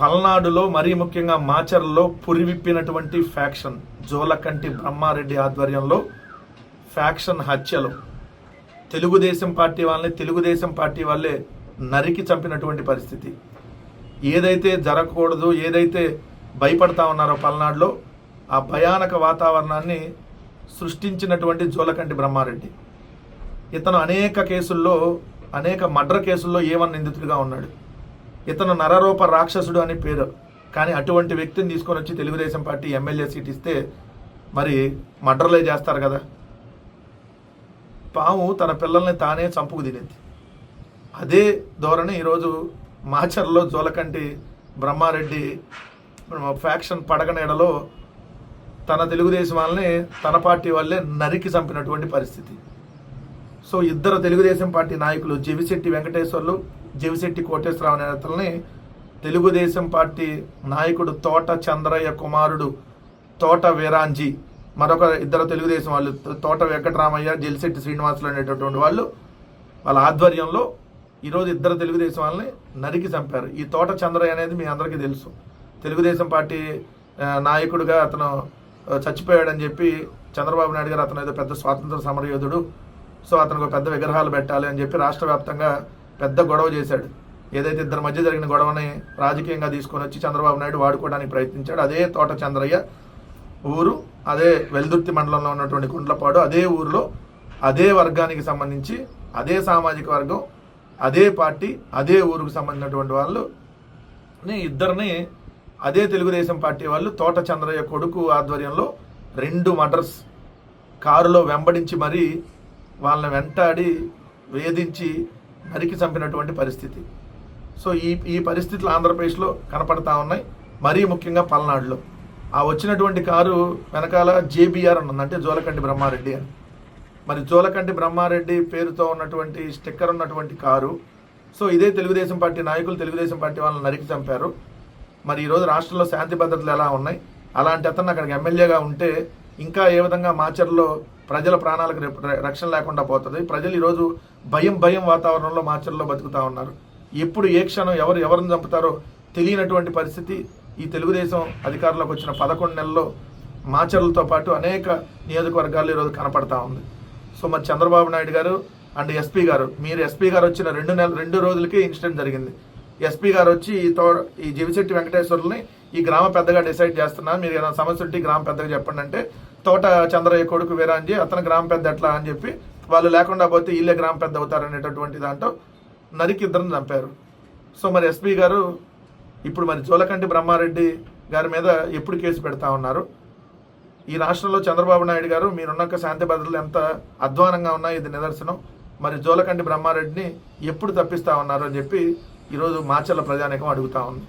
పల్నాడులో మరీ ముఖ్యంగా మాచర్లో పురివిప్పినటువంటి ఫ్యాక్షన్ జోలకంటి బ్రహ్మారెడ్డి ఆధ్వర్యంలో ఫ్యాక్షన్ హత్యలు. తెలుగుదేశం పార్టీ వాళ్ళని తెలుగుదేశం పార్టీ వాళ్ళే నరికి చంపినటువంటి పరిస్థితి. ఏదైతే జరగకూడదు ఏదైతే భయపడతా ఉన్నారో పల్నాడులో ఆ భయానక వాతావరణాన్ని సృష్టించినటువంటి జోలకంటి బ్రహ్మారెడ్డి. ఇతను అనేక కేసుల్లో అనేక మర్డర్ కేసుల్లో ఏమన్న నిందితుడిగా ఉన్నాడు. ఇతను నరరూప రాక్షసుడు అని పేరు. కానీ అటువంటి వ్యక్తిని తీసుకొని వచ్చి తెలుగుదేశం పార్టీ ఎమ్మెల్యే సీట్ ఇస్తే మరి మర్డర్లే చేస్తారు కదా. పాము తన పిల్లల్ని తానే చంపుకు తినేది. అదే ధోరణి ఈరోజు మాచర్లో జోలకంటి బ్రహ్మారెడ్డి ఫ్యాక్షన్ పడగనేడలో తన తెలుగుదేశం వాళ్ళని తన పార్టీ వాళ్ళే నరికి చంపినటువంటి పరిస్థితి. సో ఇద్దరు తెలుగుదేశం పార్టీ నాయకులు జెవిశెట్టి వెంకటేశ్వర్లు జవిశెట్టి కోటేశ్వరరావు నేతల్ని తెలుగుదేశం పార్టీ నాయకుడు తోట చంద్రయ్య కుమారుడు తోట వీరాంజీ మరొక ఇద్దరు తెలుగుదేశం వాళ్ళు తోట వెంకటరామయ్య జలిశెట్టి శ్రీనివాసులు అనేటటువంటి వాళ్ళు వాళ్ళ ఆధ్వర్యంలో ఈరోజు ఇద్దరు తెలుగుదేశం వాళ్ళని నరికి చంపారు. ఈ తోట చంద్రయ్య అనేది మీ అందరికీ తెలుసు. తెలుగుదేశం పార్టీ నాయకుడుగా నాయకుడిగా అతను చచ్చిపోయాడని చెప్పి చంద్రబాబు నాయుడు గారు అతను ఏదో పెద్ద స్వాతంత్ర సమరయోధుడు సో అతనికి ఒక పెద్ద విగ్రహాలు పెట్టాలి అని చెప్పి రాష్ట్ర వ్యాప్తంగా పెద్ద గొడవ చేశాడు. ఏదైతే ఇద్దరి మధ్య జరిగిన గొడవని రాజకీయంగా తీసుకొని వచ్చి చంద్రబాబు నాయుడు వాడుకోవడానికి ప్రయత్నించాడు అదే తోట చంద్రయ్య ఊరు అదే వెల్దుర్తి మండలంలో ఉన్నటువంటి కుండ్లపాడు అదే ఊరిలో అదే వర్గానికి సంబంధించి అదే సామాజిక వర్గం అదే పార్టీ అదే ఊరుకు సంబంధించినటువంటి వాళ్ళు ఇద్దరిని అదే తెలుగుదేశం పార్టీ వాళ్ళు తోట చంద్రయ్య కొడుకు ఆధ్వర్యంలో రెండు మటర్స్ కారులో వెంబడించి మరీ వాళ్ళని వెంటాడి వేధించి నరికి చంపినటువంటి పరిస్థితి. సో ఈ ఈ పరిస్థితులు ఆంధ్రప్రదేశ్లో కనపడతా ఉన్నాయి. మరీ ముఖ్యంగా పల్నాడులో. ఆ వచ్చినటువంటి కారు వెనకాల జేబీఆర్ అని అంటే జోలకంటి బ్రహ్మారెడ్డి అని. మరి జోలకంటి బ్రహ్మారెడ్డి పేరుతో ఉన్నటువంటి స్టిక్కర్ ఉన్నటువంటి కారు. సో ఇదే తెలుగుదేశం పార్టీ నాయకులు తెలుగుదేశం పార్టీ వాళ్ళని నరికి చంపారు. మరి ఈరోజు రాష్ట్రంలో శాంతి భద్రతలు ఎలా ఉన్నాయి? అలాంటి అతను అక్కడికి ఎమ్మెల్యేగా ఉంటే ఇంకా ఏ విధంగా మాచర్లో ప్రజల ప్రాణాలకు రేపు ర- రక్షణ లేకుండా పోతుంది? ప్రజలు ఈరోజు భయం భయం వాతావరణంలో మాచర్లో బతుకుతా ఉన్నారు. ఎప్పుడు ఏ క్షణం ఎవరు ఎవరిని చంపుతారో తెలియనటువంటి పరిస్థితి ఈ తెలుగుదేశం అధికారంలోకి వచ్చిన పదకొండు నెలల్లో మాచర్లతో పాటు అనేక నియోజకవర్గాల్లో ఈరోజు కనపడతా ఉంది. సో మరి చంద్రబాబు నాయుడు గారు అండ్ ఎస్పీ గారు మీరు ఎస్పీ గారు వచ్చిన రెండు నెల రెండు రోజులకే ఇన్సిడెంట్ జరిగింది. ఎస్పీ గారు వచ్చి ఈ తో ఈ జీవిశెట్టి వెంకటేశ్వర్లని ఈ గ్రామ పెద్దగా డిసైడ్ చేస్తున్నా మీరు ఏదైనా సమస్య ఉంటే గ్రామ పెద్దగా చెప్పండి అంటే తోట చంద్రయ్య కొడుకు వీరాంజీ అతను గ్రామ పెద్ద ఎట్లా అని చెప్పి వాళ్ళు లేకుండా పోతే వీళ్ళే గ్రామ పెద్ద అవుతారనేటటువంటి దాంట్లో నరికి ఇద్దరిని చంపారు. సో మరి ఎస్పీ గారు ఇప్పుడు మరి జోలకంటి బ్రహ్మారెడ్డి గారి మీద ఎప్పుడు కేసు పెడతా ఉన్నారు? ఈ రాష్ట్రంలో చంద్రబాబు నాయుడు గారు మీరున్నక శాంతి భద్రతలు ఎంత అధ్వానంగా ఉన్నాయి ఇది నిదర్శనం. మరి జోలకంటి బ్రహ్మారెడ్డిని ఎప్పుడు తప్పిస్తా ఉన్నారు అని చెప్పి ఈరోజు మాచర్ల ప్రజానికం అడుగుతా ఉంది.